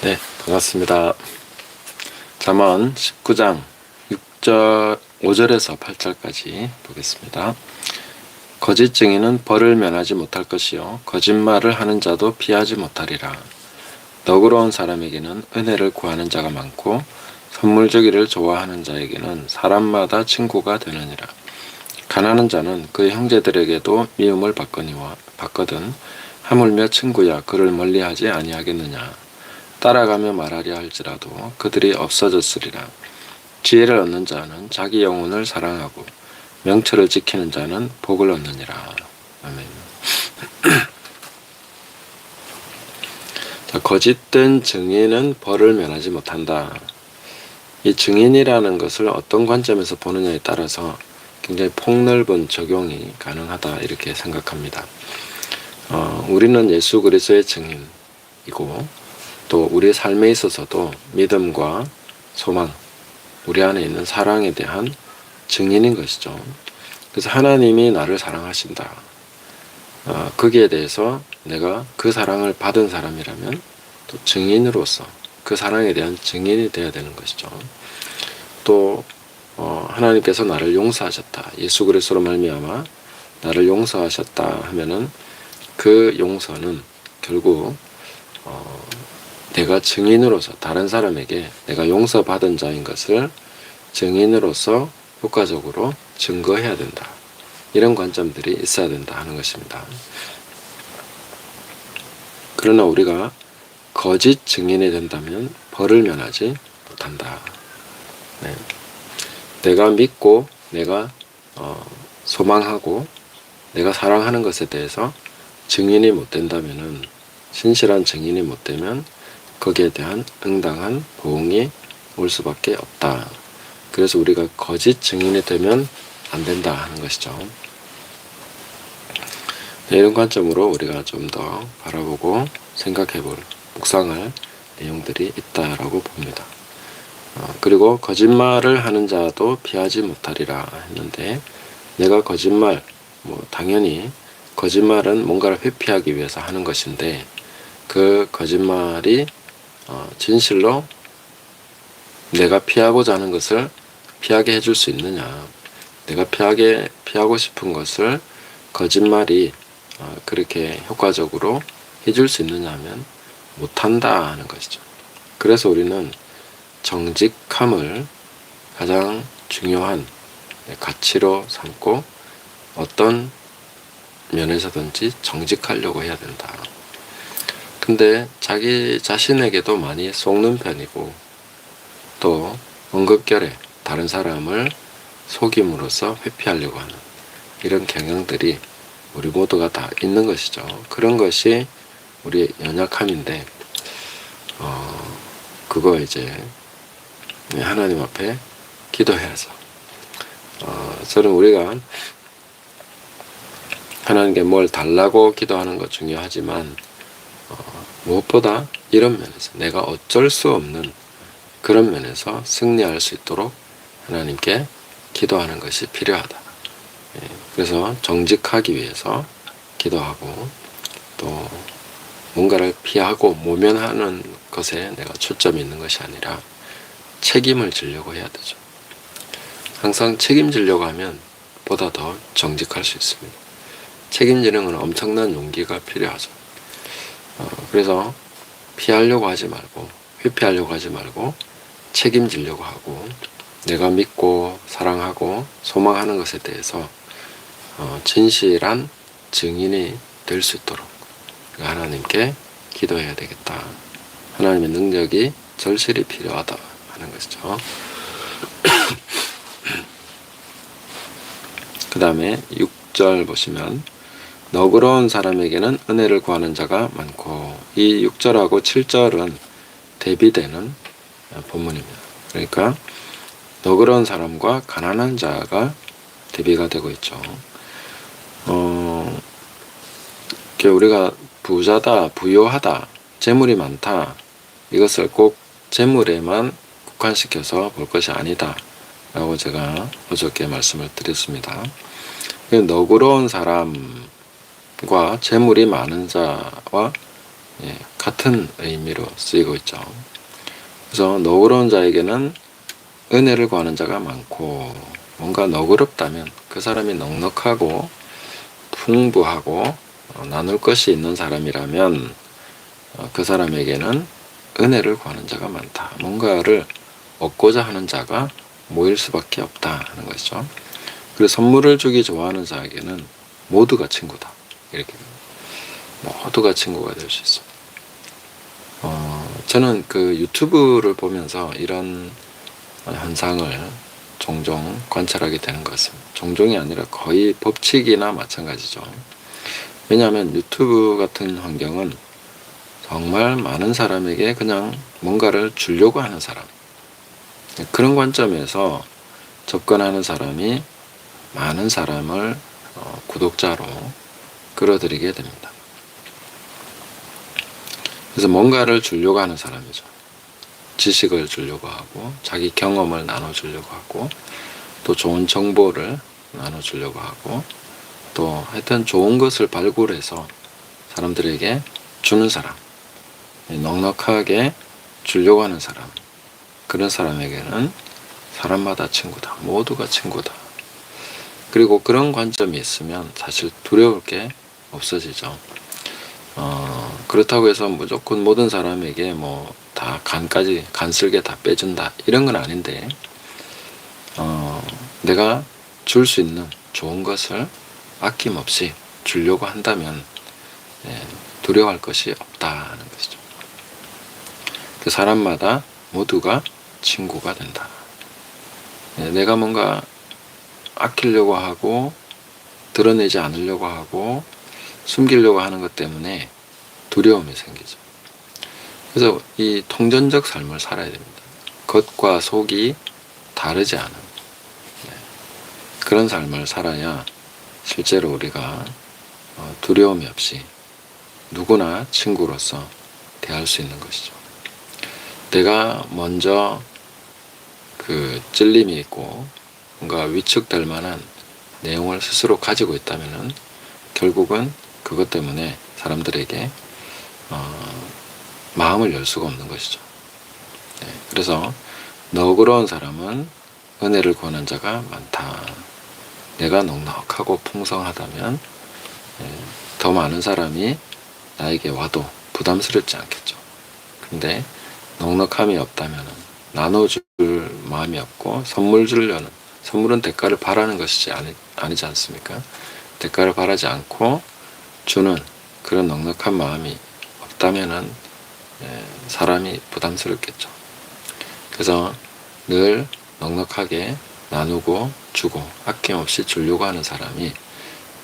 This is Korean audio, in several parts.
네, 반갑습니다. 잠언 19장 6절 5절에서 8절까지 보겠습니다. 거짓 증인은 벌을 면하지 못할 것이요 거짓말을 하는 자도 피하지 못하리라. 너그러운 사람에게는 은혜를 구하는 자가 많고 선물 주기를 좋아하는 자에게는 사람마다 친구가 되느니라. 가난한 자는 그 형제들에게도 미움을 받거니와 받거든 하물며 친구야 그를 멀리하지 아니하겠느냐. 따라가며 말하려 할지라도 그들이 없어졌으리라. 지혜를 얻는 자는 자기 영혼을 사랑하고 명철을 지키는 자는 복을 얻느니라. 아멘. 자, 거짓된 증인은 벌을 면하지 못한다. 이 증인이라는 것을 어떤 관점에서 보느냐에 따라서 굉장히 폭넓은 적용이 가능하다 이렇게 생각합니다. 어, 우리는 예수 그리스도의 증인이고 또 우리의 삶에 있어서도 믿음과 소망, 우리 안에 있는 사랑에 대한 증인인 것이죠. 그래서 하나님이 나를 사랑하신다. 어, 거기에 대해서 내가 그 사랑을 받은 사람이라면 또 증인으로서 그 사랑에 대한 증인이 되어야 되는 것이죠. 또 어, 하나님께서 나를 용서하셨다. 예수 그리스도로 말미암아 나를 용서하셨다 하면은 그 용서는 결국 어, 내가 증인으로서 다른 사람에게 내가 용서받은 자인 것을 증인으로서 효과적으로 증거해야 된다. 이런 관점들이 있어야 된다 하는 것입니다. 그러나 우리가 거짓 증인이 된다면 벌을 면하지 못한다. 네. 내가 믿고 내가 어, 소망하고 내가 사랑하는 것에 대해서 증인이 못 된다면은 신실한 증인이 못 되면 거기에 대한 응당한 보응이 올 수밖에 없다. 그래서 우리가 거짓 증인이 되면 안 된다 하는 것이죠. 네, 이런 관점으로 우리가 좀 더 바라보고 생각해 볼, 묵상할 내용들이 있다라고 봅니다. 어, 그리고 거짓말을 하는 자도 피하지 못하리라 했는데 내가 거짓말, 뭐 당연히 거짓말은 뭔가를 회피하기 위해서 하는 것인데 그 거짓말이 어, 진실로 내가 피하고자 하는 것을 피하게 해줄 수 있느냐. 내가 피하게, 피하고 싶은 것을 거짓말이 어, 그렇게 효과적으로 해줄 수 있느냐 하면 못한다 하는 것이죠. 그래서 우리는 정직함을 가장 중요한 가치로 삼고 어떤 면에서든지 정직하려고 해야 된다. 근데 자기 자신에게도 많이 속는 편이고 또 언급결에 다른 사람을 속임으로써 회피하려고 하는 이런 경향들이 우리 모두가 다 있는 것이죠. 그런 것이 우리의 연약함인데 어, 그거 이제 하나님 앞에 기도해야죠. 어, 저는 우리가 하나님께 뭘 달라고 기도하는 것 중요하지만 어, 무엇보다 이런 면에서 내가 어쩔 수 없는 그런 면에서 승리할 수 있도록 하나님께 기도하는 것이 필요하다. 예, 그래서 정직하기 위해서 기도하고 또 뭔가를 피하고 모면하는 것에 내가 초점이 있는 것이 아니라 책임을 지려고 해야 되죠. 항상 책임지려고 하면 보다 더 정직할 수 있습니다. 책임지는 건 엄청난 용기가 필요하죠. 어, 그래서 피하려고 하지 말고 회피하려고 하지 말고 책임지려고 하고 내가 믿고 사랑하고 소망하는 것에 대해서 어, 진실한 증인이 될 수 있도록 하나님께 기도해야 되겠다. 하나님의 능력이 절실히 필요하다 하는 것이죠. 그 다음에 6절 보시면 너그러운 사람에게는 은혜를 구하는 자가 많고 이 6절하고 7절은 대비되는 본문입니다. 그러니까 너그러운 사람과 가난한 자가 대비가 되고 있죠. 어, 우리가 부자다, 부요하다, 재물이 많다 이것을 꼭 재물에만 국한시켜서 볼 것이 아니다. 라고 제가 어저께 말씀을 드렸습니다. 너그러운 사람 과 재물이 많은 자와 예, 같은 의미로 쓰이고 있죠. 그래서 너그러운 자에게는 은혜를 구하는 자가 많고 뭔가 너그럽다면 그 사람이 넉넉하고 풍부하고 어, 나눌 것이 있는 사람이라면 어, 그 사람에게는 은혜를 구하는 자가 많다. 뭔가를 얻고자 하는 자가 모일 수밖에 없다 하는 것이죠. 그리고 선물을 주기 좋아하는 자에게는 모두가 친구다. 이렇게 모두가 친구가 될 수 있어. 어, 저는 그 유튜브를 보면서 이런 현상을 종종 관찰하게 되는 것 같습니다. 종종이 아니라 거의 법칙이나 마찬가지죠. 왜냐하면 유튜브 같은 환경은 정말 많은 사람에게 그냥 뭔가를 주려고 하는 사람. 그런 관점에서 접근하는 사람이 많은 사람을 어, 구독자로 끌어들이게 됩니다. 그래서 뭔가를 주려고 하는 사람이죠. 지식을 주려고 하고, 자기 경험을 나눠주려고 하고, 또 좋은 정보를 나눠주려고 하고, 또 하여튼 좋은 것을 발굴해서 사람들에게 주는 사람, 넉넉하게 주려고 하는 사람, 그런 사람에게는 사람마다 친구다. 모두가 친구다. 그리고 그런 관점이 있으면 사실 두려울 게 없어지죠. 어, 그렇다고 해서 무조건 모든 사람에게 뭐 다 간까지 간쓸게 다 빼준다 이런 건 아닌데 어, 내가 줄 수 있는 좋은 것을 아낌없이 주려고 한다면 예, 두려워할 것이 없다는 것이죠. 그 사람마다 모두가 친구가 된다. 예, 내가 뭔가 아끼려고 하고 드러내지 않으려고 하고 숨기려고 하는 것 때문에 두려움이 생기죠. 그래서 이 통전적 삶을 살아야 됩니다. 겉과 속이 다르지 않은 네. 그런 삶을 살아야 실제로 우리가 어, 두려움이 없이 누구나 친구로서 대할 수 있는 것이죠. 내가 먼저 그 찔림이 있고 뭔가 위축될 만한 내용을 스스로 가지고 있다면은 결국은 그것 때문에 사람들에게 어, 마음을 열 수가 없는 것이죠. 네, 그래서 너그러운 사람은 은혜를 구하는 자가 많다. 내가 넉넉하고 풍성하다면 예, 더 많은 사람이 나에게 와도 부담스럽지 않겠죠. 근데 넉넉함이 없다면 나눠줄 마음이 없고 선물 주려는 선물은 대가를 바라는 것이지 아니, 아니지 않습니까? 대가를 바라지 않고 주는 그런 넉넉한 마음이 없다면은 예, 사람이 부담스럽겠죠. 그래서 늘 넉넉하게 나누고 주고 아낌없이 주려고 하는 사람이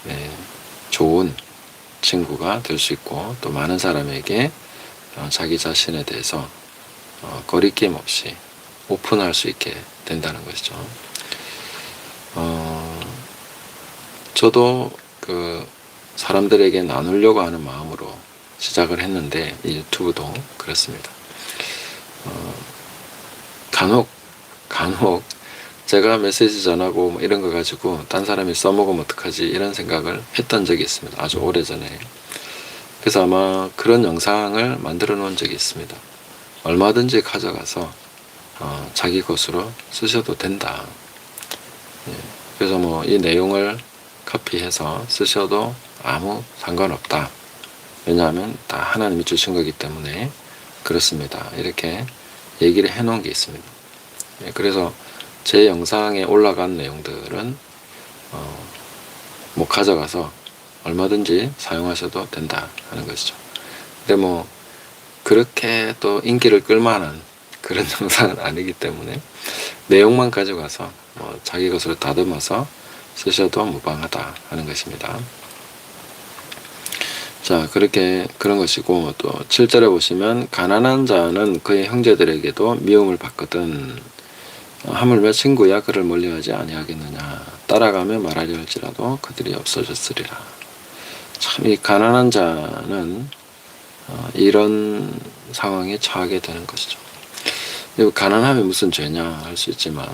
예, 좋은 친구가 될 수 있고 또 많은 사람에게 어, 자기 자신에 대해서 어, 거리낌 없이 오픈할 수 있게 된다는 것이죠. 어, 저도 그 사람들에게 나누려고 하는 마음으로 시작을 했는데 이 유튜브도 그렇습니다. 어, 간혹 간혹 제가 메시지 전하고 뭐 이런 거 가지고 딴 사람이 써먹으면 어떡하지 이런 생각을 했던 적이 있습니다. 아주 오래 전에. 그래서 아마 그런 영상을 만들어 놓은 적이 있습니다. 얼마든지 가져가서 어, 자기 것으로 쓰셔도 된다. 예, 그래서 뭐 이 내용을 카피해서 쓰셔도 아무 상관없다. 왜냐하면 다 하나님이 주신 거기 때문에 그렇습니다. 이렇게 얘기를 해 놓은 게 있습니다. 예, 그래서 제 영상에 올라간 내용들은 어, 뭐 가져가서 얼마든지 사용하셔도 된다 하는 것이죠. 근데 뭐 그렇게 또 인기를 끌만한 그런 영상은 아니기 때문에 내용만 가져가서 뭐 자기 것으로 다듬어서 쓰셔도 무방하다 하는 것입니다. 자, 그렇게 그런 것이고 또 7절에 보시면 가난한 자는 그의 형제들에게도 미움을 받거든. 어, 하물며 친구야 그를 멀리하지 아니하겠느냐. 따라가며 말하려 할지라도 그들이 없어졌으리라. 참 이 가난한 자는 어, 이런 상황에 처하게 되는 것이죠. 가난함이 무슨 죄냐 할 수 있지만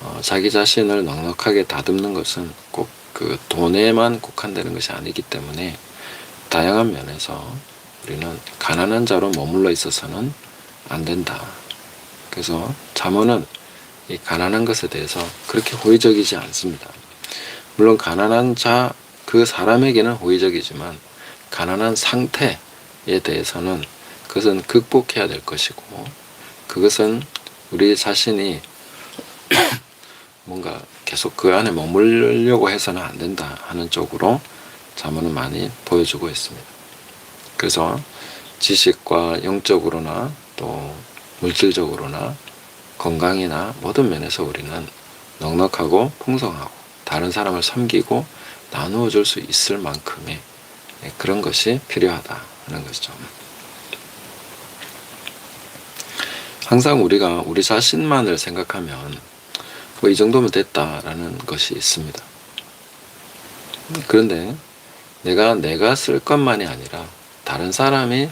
어, 자기 자신을 넉넉하게 다듬는 것은 꼭 그 돈에만 국한되는 것이 아니기 때문에 다양한 면에서 우리는 가난한 자로 머물러 있어서는 안 된다. 그래서 잠언은 이 가난한 것에 대해서 그렇게 호의적이지 않습니다. 물론 가난한 자 그 사람에게는 호의적이지만 가난한 상태에 대해서는 그것은 극복해야 될 것이고 그것은 우리 자신이 뭔가 계속 그 안에 머물려고 해서는 안 된다 하는 쪽으로 자문은 많이 보여주고 있습니다. 그래서 지식과 영적으로나 또 물질적으로나 건강이나 모든 면에서 우리는 넉넉하고 풍성하고 다른 사람을 섬기고 나누어 줄 수 있을 만큼의 그런 것이 필요하다 하는 것이죠. 항상 우리가 우리 자신만을 생각하면 뭐 이 정도면 됐다라는 것이 있습니다. 그런데 내가 내가 쓸 것만이 아니라 다른 사람이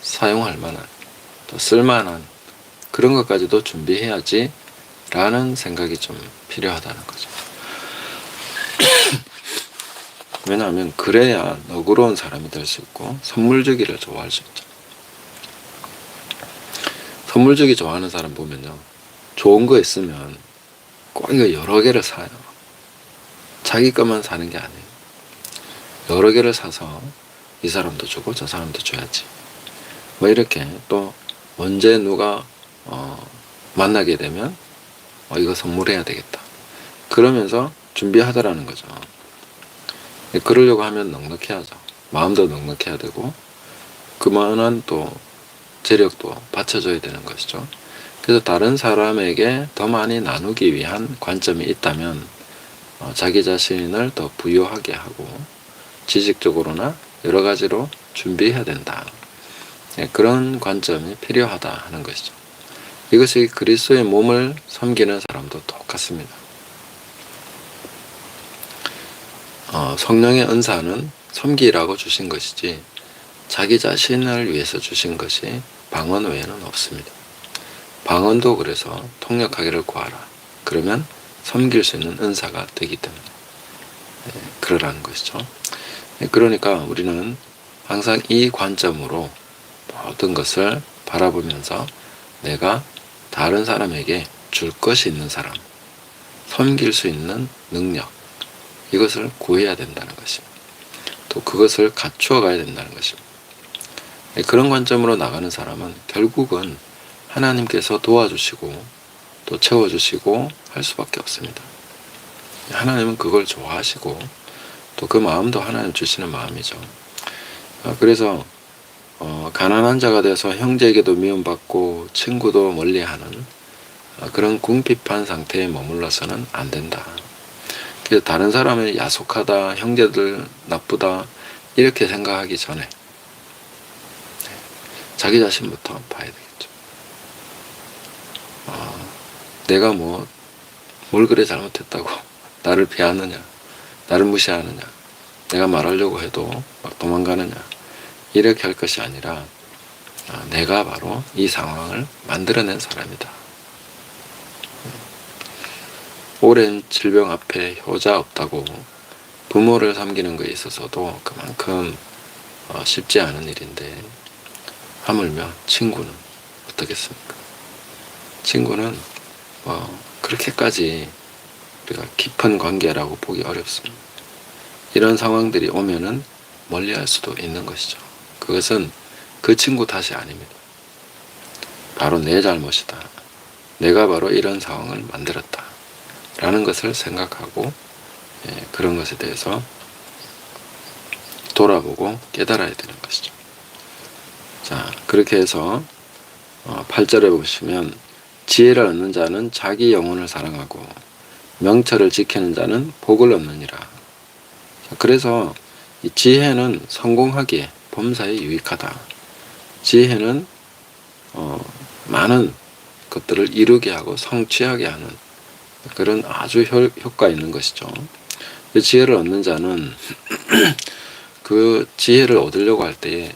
사용할 만한 또 쓸만한 그런 것까지도 준비해야지 라는 생각이 좀 필요하다는 거죠. 왜냐하면 그래야 너그러운 사람이 될 수 있고 선물 주기를 좋아할 수 있죠. 선물 주기 좋아하는 사람 보면요. 좋은 거 있으면 꼭 여러 개를 사요. 자기 것만 사는 게 아니에요. 여러 개를 사서 이 사람도 주고 저 사람도 줘야지. 뭐 이렇게 또 언제 누가 어 만나게 되면 어 이거 선물해야 되겠다. 그러면서 준비하더라는 거죠. 그러려고 하면 넉넉해야죠. 마음도 넉넉해야 되고 그만한 또 재력도 받쳐줘야 되는 것이죠. 그래서 다른 사람에게 더 많이 나누기 위한 관점이 있다면 어, 자기 자신을 더 부유하게 하고 지식적으로나 여러 가지로 준비해야 된다. 네, 그런 관점이 필요하다 하는 것이죠. 이것이 그리스도의 몸을 섬기는 사람도 똑같습니다. 어, 성령의 은사는 섬기라고 주신 것이지 자기 자신을 위해서 주신 것이 방언 외에는 없습니다. 방언도 그래서 통역하기를 구하라. 그러면 섬길 수 있는 은사가 되기 때문에 네, 그러라는 것이죠. 네, 그러니까 우리는 항상 이 관점으로 모든 것을 바라보면서 내가 다른 사람에게 줄 것이 있는 사람, 섬길 수 있는 능력, 이것을 구해야 된다는 것입니다. 또 그것을 갖추어 가야 된다는 것입니다. 네, 그런 관점으로 나가는 사람은 결국은 하나님께서 도와주시고 또 채워주시고 할 수밖에 없습니다. 하나님은 그걸 좋아하시고 또 그 마음도 하나님 주시는 마음이죠. 어, 그래서 어, 가난한 자가 돼서 형제에게도 미움받고 친구도 멀리하는 어, 그런 궁핍한 상태에 머물러서는 안 된다. 그래서 다른 사람을 야속하다, 형제들 나쁘다 이렇게 생각하기 전에 네, 자기 자신부터 봐야 되겠죠. 어, 내가 뭐 뭘 그래 잘못했다고 나를 비하느냐, 나를 무시하느냐, 내가 말하려고 해도 막 도망가느냐 이렇게 할 것이 아니라 아, 내가 바로 이 상황을 만들어낸 사람이다. 오랜 질병 앞에 효자 없다고 부모를 섬기는 것에 있어서도 그만큼 어, 쉽지 않은 일인데 하물며 친구는 어떻겠습니까? 친구는 뭐 그렇게까지 우리가 깊은 관계라고 보기 어렵습니다. 이런 상황들이 오면은 멀리 할 수도 있는 것이죠. 그것은 그 친구 탓이 아닙니다. 바로 내 잘못이다. 내가 바로 이런 상황을 만들었다. 라는 것을 생각하고 예, 그런 것에 대해서 돌아보고 깨달아야 되는 것이죠. 자, 그렇게 해서 어, 8절에 보시면 지혜를 얻는 자는 자기 영혼을 사랑하고 명철을 지키는 자는 복을 얻느니라. 자, 그래서 이 지혜는 성공하기에 범사에 유익하다. 지혜는 어, 많은 것들을 이루게 하고 성취하게 하는 그런 아주 효, 효과 있는 것이죠. 지혜를 얻는 자는 그 지혜를 얻으려고 할 때에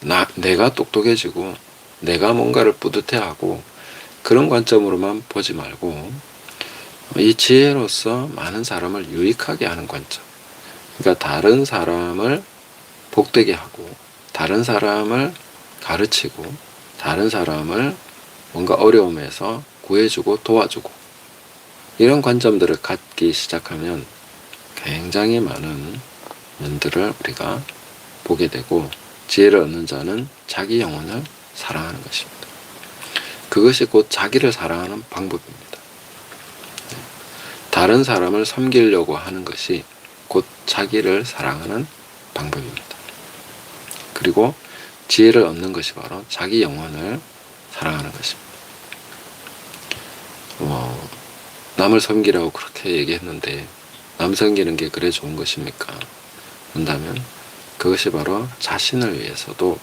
나, 내가 똑똑해지고 내가 뭔가를 뿌듯해하고 그런 관점으로만 보지 말고 이 지혜로서 많은 사람을 유익하게 하는 관점. 그러니까 다른 사람을 복되게 하고 다른 사람을 가르치고 다른 사람을 뭔가 어려움에서 구해주고 도와주고 이런 관점들을 갖기 시작하면 굉장히 많은 면들을 우리가 보게 되고 지혜를 얻는 자는 자기 영혼을 사랑하는 것입니다. 그것이 곧 자기를 사랑하는 방법입니다. 다른 사람을 섬기려고 하는 것이 곧 자기를 사랑하는 방법입니다. 그리고 지혜를 얻는 것이 바로 자기 영혼을 사랑하는 것입니다. 뭐, 남을 섬기라고 그렇게 얘기했는데, 남 섬기는 게 그래 좋은 것입니까? 한다면, 그것이 바로 자신을 위해서도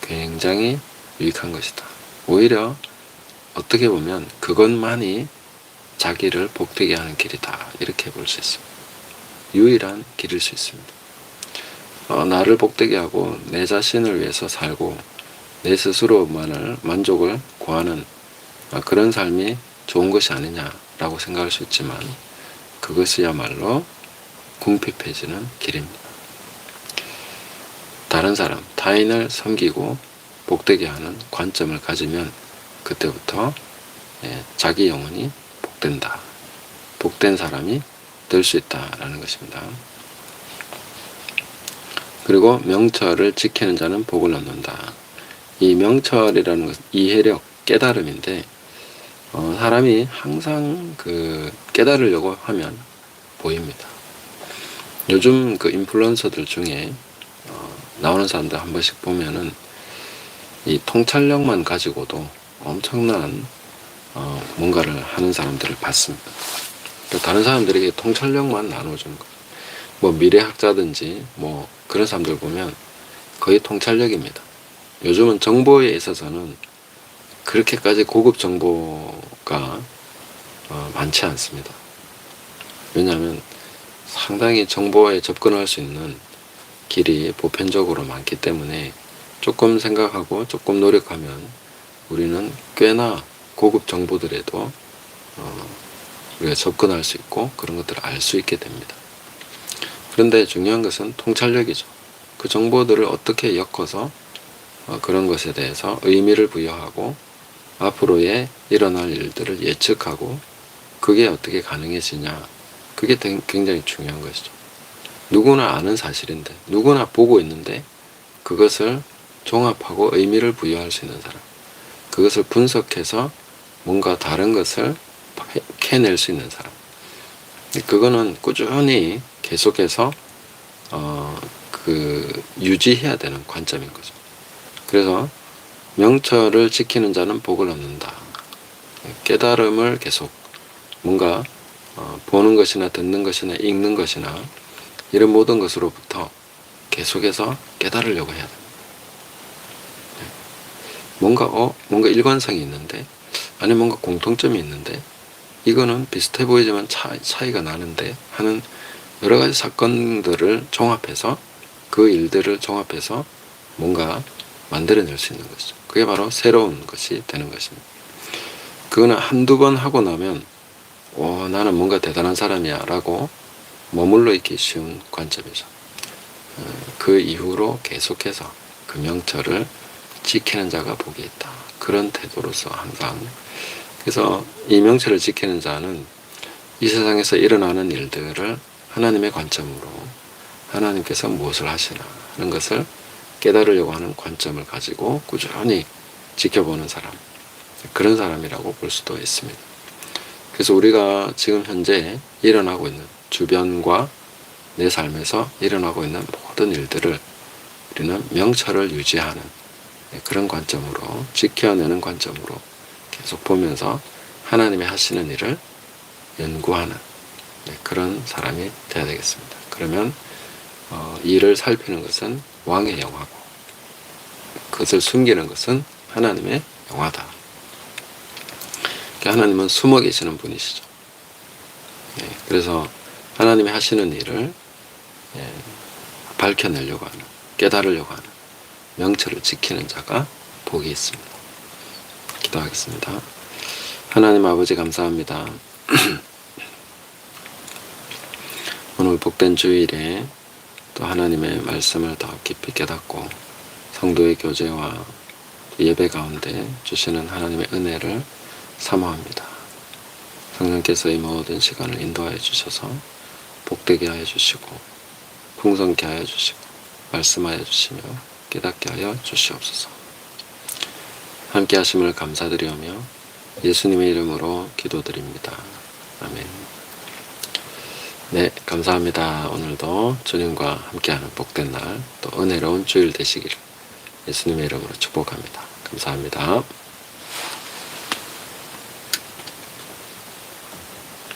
굉장히 유익한 것이다. 오히려 어떻게 보면 그것만이 자기를 복되게 하는 길이다. 이렇게 볼 수 있습니다. 유일한 길일 수 있습니다. 어, 나를 복되게 하고 내 자신을 위해서 살고 내 스스로만을 만족을 구하는 어, 그런 삶이 좋은 것이 아니냐라고 생각할 수 있지만 그것이야말로 궁핍해지는 길입니다. 다른 사람, 타인을 섬기고 복되게 하는 관점을 가지면 그때부터 예, 자기 영혼이 복된다. 복된 사람이 될 수 있다라는 것입니다. 그리고 명철을 지키는 자는 복을 얻는다. 이 명철이라는 것은 이해력, 깨달음인데 어, 사람이 항상 그 깨달으려고 하면 보입니다. 요즘 그 인플루언서들 중에 어, 나오는 사람들 한 번씩 보면은 이 통찰력만 가지고도 엄청난 어, 뭔가를 하는 사람들을 봤습니다. 그러니까 다른 사람들에게 통찰력만 나눠주는 거. 뭐 미래학자든지 뭐 그런 사람들 보면 거의 통찰력입니다. 요즘은 정보에 있어서는 그렇게까지 고급 정보가 어, 많지 않습니다. 왜냐하면 상당히 정보에 접근할 수 있는 길이 보편적으로 많기 때문에 조금 생각하고 조금 노력하면 우리는 꽤나 고급 정보들에도 어, 우리가 접근할 수 있고 그런 것들을 알 수 있게 됩니다. 그런데 중요한 것은 통찰력이죠. 그 정보들을 어떻게 엮어서 어, 그런 것에 대해서 의미를 부여하고 앞으로의 일어날 일들을 예측하고 그게 어떻게 가능해지냐. 그게 굉장히 중요한 것이죠. 누구나 아는 사실인데, 누구나 보고 있는데 그것을 종합하고 의미를 부여할 수 있는 사람. 그것을 분석해서 뭔가 다른 것을 캐낼 수 있는 사람. 그거는 꾸준히 계속해서 어, 그 유지해야 되는 관점인 거죠. 그래서 명철을 지키는 자는 복을 얻는다. 깨달음을 계속 뭔가 어, 보는 것이나 듣는 것이나 읽는 것이나 이런 모든 것으로부터 계속해서 깨달으려고 해야 됩니다. 네. 뭔가 어 뭔가 일관성이 있는데 아니 뭔가 공통점이 있는데 이거는 비슷해 보이지만 차, 차이가 나는데 하는 여러 가지 사건들을 종합해서 그 일들을 종합해서 뭔가 만들어낼 수 있는 것이죠. 그게 바로 새로운 것이 되는 것입니다. 그거는 한두 번 하고 나면 오, 나는 뭔가 대단한 사람이야 라고 머물러 있기 쉬운 관점이죠. 어, 그 이후로 계속해서 그 명철을 지키는 자가 복이 있다. 그런 태도로서 항상 그래서 이 명철을 지키는 자는 이 세상에서 일어나는 일들을 하나님의 관점으로 하나님께서 무엇을 하시나 하는 것을 깨달으려고 하는 관점을 가지고 꾸준히 지켜보는 사람 그런 사람이라고 볼 수도 있습니다. 그래서 우리가 지금 현재 일어나고 있는 주변과 내 삶에서 일어나고 있는 모든 일들을 우리는 명철을 유지하는 그런 관점으로 지켜내는 관점으로 계속 보면서 하나님이 하시는 일을 연구하는 그런 사람이 되어야 되겠습니다. 그러면 어, 일을 살피는 것은 왕의 영화고 그것을 숨기는 것은 하나님의 영화다. 그러니까 하나님은 숨어 계시는 분이시죠. 예, 그래서 하나님이 하시는 일을 예, 밝혀내려고 하는, 깨달으려고 하는, 명철을 지키는 자가 복이 있습니다. 기도하겠습니다. 하나님 아버지 감사합니다. 오늘 복된 주일에 또 하나님의 말씀을 더 깊이 깨닫고 성도의 교제와 예배 가운데 주시는 하나님의 은혜를 사모합니다. 성령께서 이 모든 시간을 인도하여 주셔서 복되게 하여 주시고 풍성케 하여 주시고 말씀하여 주시며 깨닫게 하여 주시옵소서. 함께 하심을 감사드리오며 예수님의 이름으로 기도드립니다. 아멘. 네, 감사합니다. 오늘도 주님과 함께하는 복된 날, 또 은혜로운 주일 되시기를 예수님의 이름으로 축복합니다. 감사합니다.